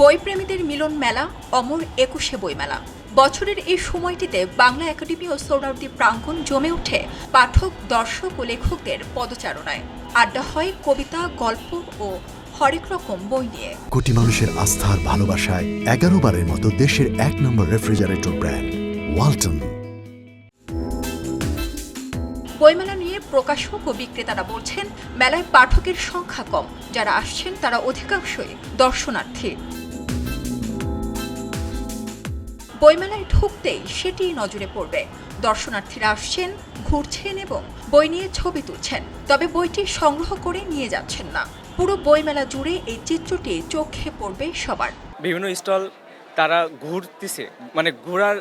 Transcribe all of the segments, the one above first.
বইপ্রেমীদের মিলন মেলা অমর একুশে বইমেলা। বছরের এই সময়টিতে বাংলা একাডেমি ও সোহরাওয়ার্দী প্রাঙ্গণ জমে ওঠে পাঠক দর্শক ও লেখকদের পদচারণায়। আড্ডা হয় কবিতা গল্প ও হরেক রকম বই নিয়ে। কোটি মানুষের আস্থার ভালোবাসায় এগারো বারের মতো দেশের এক নম্বর রেফ্রিজারেটর ব্র্যান্ড ওয়ালটন। বইমেলা নিয়ে প্রকাশক ও বিক্রেতারা বলছেন মেলায় পাঠকের সংখ্যা কম। যারা আসছেন তারা অধিকাংশই দর্শনার্থী। বইমেলায় ঢুকতেই সেটি নজরে পড়বে। দর্শনার্থীরা আসছেন, ঘুরছেন এবং বই নিয়ে ছবি তুলছেন। তবে বইটি সংগ্রহ করে নিয়ে যাচ্ছেন না। পুরো বইমেলা জুড়ে এই চিত্রটি চোখে পড়বে সবার। বিভিন্ন স্টল তারা ঘুরতেছে মানে ঘোরার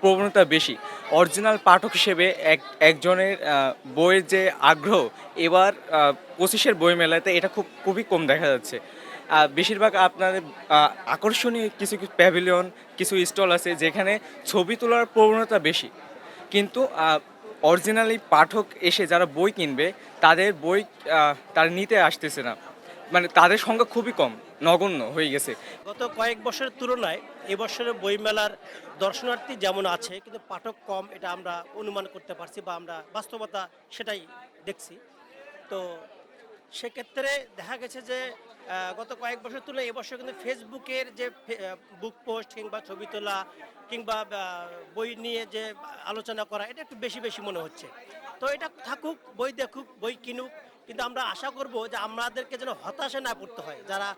প্রবণতা বেশি। অরিজিনাল পাঠক হিসেবে এক, একজনের বইয়ের যে আগ্রহ, এবার পঁচিশের বই মেলাতে এটা খুব, খুবই কম দেখা যাচ্ছে। বেশিরভাগ আপনাদের আকর্ষণীয় কিছু কিছু প্যাভিলিয়ন কিছু স্টল আছে যেখানে ছবি তোলার প্রবণতা বেশি। কিন্তু অরিজিনালি পাঠক এসে যারা বই কিনবে, তাদের বই তারা নিতে আসতেছে না। মানে তাদের সংখ্যা খুবই কম, নগণ্য হয়ে গেছে। গত কয়েক বছরের তুলনায় এবছরের বইমেলার দর্শনার্থী যেমন আছে, কিন্তু পাঠক কম, এটা আমরা অনুমান করতে পারছি বা আমরা বাস্তবতা সেটাই দেখছি। তো সেক্ষেত্রে দেখা গেছে যে গত কয়েক বছর তুলে এবছর কিন্তু ফেসবুকের যে বুক পোস্ট কিংবা ছবি তোলা কিংবা বই নিয়ে যে আলোচনা করা, এটা একটু বেশি বেশি মনে হচ্ছে। তো এটা থাকুক, বই দেখুক, বই কিনুক, কিন্তু আমরা আশা করব যে আমাদেরকে যেন হতাশা না পড়তে হয়। যারা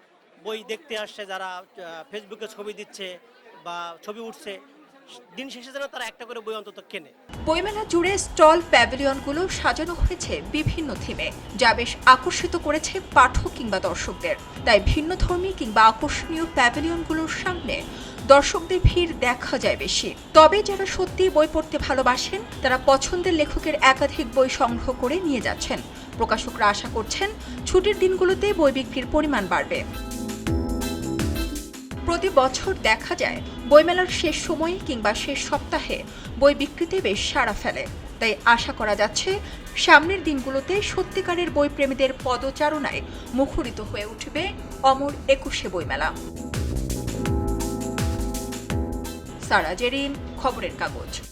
বই দেখতে আসছে, যারা ফেসবুকে ছবি দিচ্ছে বা ছবি উঠছে দিন শেষে যেন তারা একটা করে বই অন্তত কেনে। বইমেলা জুড়ে স্টল, প্যাভিলিয়নগুলো সাজানো হয়েছে বিভিন্ন থিমে, যা বেশ আকর্ষিত করেছে পাঠক কিংবা দর্শকদের। তাই ভিন্নধর্মী কিংবা আকর্ষণীয় প্যাভিলিয়নগুলোর সামনে দর্শকদের ভিড় দেখা যায় বেশি। তবে যারা সত্যি বই পড়তে ভালোবাসেন, তারা পছন্দের লেখকের একাধিক বই সংগ্রহ করে নিয়ে যাচ্ছেন। প্রকাশকরা আশা করছেন, ছুটির দিনগুলোতে বই বিক্রির পরিমাণ বাড়বে। প্রতি বছর দেখা যায়, বইমেলার শেষ সময়ে কিংবা শেষ সপ্তাহে বই বিক্রিতে বেশ সাড়া ফেলে। তাই আশা করা যাচ্ছে, সামনের দিনগুলোতে সত্যিকারের বই প্রেমীদের পদচারণায় মুখরিত হয়ে উঠবে অমর একুশে বইমেলা। সারা জেরিন, খবরের কাগজ।